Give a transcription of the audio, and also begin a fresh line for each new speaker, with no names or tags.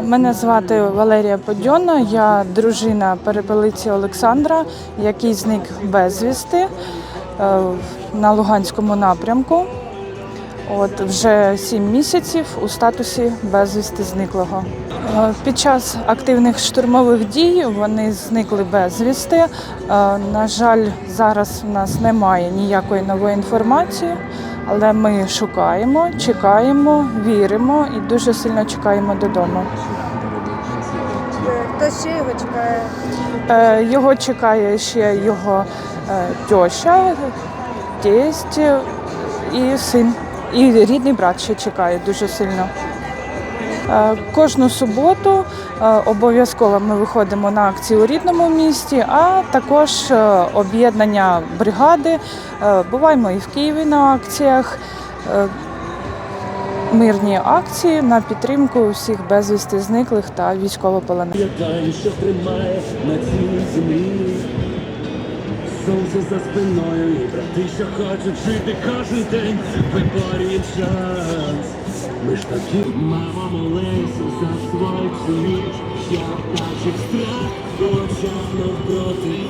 Мене звати Валерія Подьона, я дружина перепелиці Олександра, який зник безвісти е, на Луганському напрямку. От вже сім місяців у статусі безвісти зниклого. Е, Під час активних штурмових дій вони зникли безвісти. Е, На жаль, зараз в нас немає ніякої нової інформації, але ми шукаємо, чекаємо, віримо і дуже сильно чекаємо додому.
Хто ще його чекає?
Е, Його чекає ще його е, тьоща, тесть і син. І рідний брат ще чекає дуже сильно. Е, Кожну суботу е, обов'язково ми виходимо на акції у рідному місті, а також е, об'єднання бригади. Буваємо і в Києві на акціях. Мирні акції на підтримку всіх безвісти зниклих та військовополонених.
Що тримає на цій землі. Сонце за спиною і брати, що хочуть жити кожен день, виборюють шанс. Ми ж такі, Мама молися за свій ніч, я бачив страх, очах навпроти.